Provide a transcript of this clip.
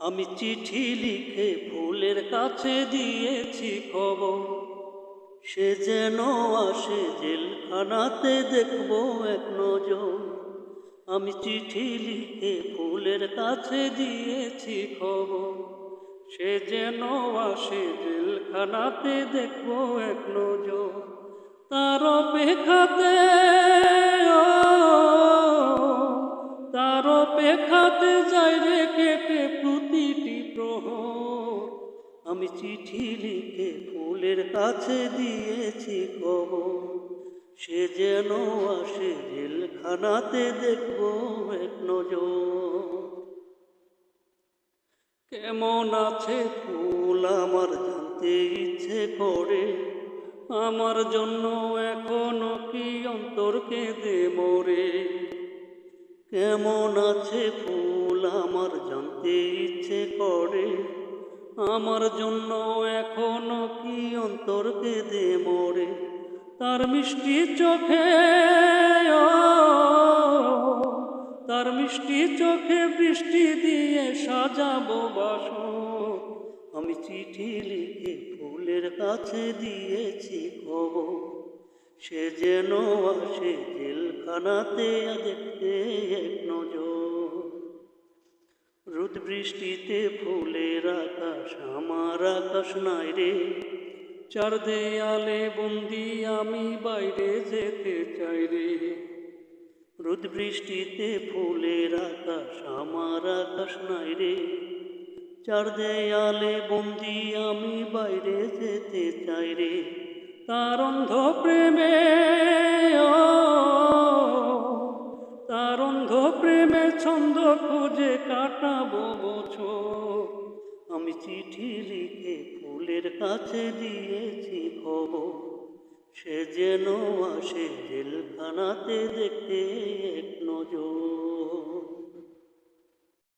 আমি চিঠি লিখে ফুলের কাছে দিয়েছি খবর। সে যেন আসে জেলখানাতে দেখব এক নজর। আমি চিঠি লিখে ফুলের কাছে দিয়েছি খবর। সে যেন আসে জেলখানাতে দেখব এক নজর। তার অপেক্ষাতে তার অপেক্ষাতে যাই রে আমি চিঠি লিখে ফুলের কাছে দিয়েছি খবর সে যেন আসে জেলখানাতে দেখব এক কেমন আছে ফুল আমার জানতে ইচ্ছে করে, আমার জন্য এখনও কি অন্তর কেঁদে মরে? কেমন আছে ফুল আমার জানতে ইচ্ছে করে আমার জন্য এখনও কি অন্তর কেঁদে মরে তার মিষ্টি চোখে তার মিষ্টি চোখে বৃষ্টি দিয়ে সাজাবো বাসর আমি চিঠি লিখে ফুলের কাছে দিয়েছি খবর। সে যেন আসে জেলখানাতে দেখতে এক নজর। রোদ বৃষ্টিতে ফুলের আকাশ, আমার আকাশ নাই রে। চার দেয়ালে বন্দি আমি বাইরে যেতে চাই রে। রোদ বৃষ্টিতে ফুলের আকাশ, আমার আকাশ নাই রে। চার দেয়ালে বন্দি আমি বাইরে যেতে চাই রে। তার অন্ধ প্রেমে প্রেমে ছন্দ খুঁজে কাটাবো বছর। আমি চিঠি লিখে ফুলের কাছে দিয়েছি খবর। সে যেন আসে জেলখানাতে দেখতে এক নজর।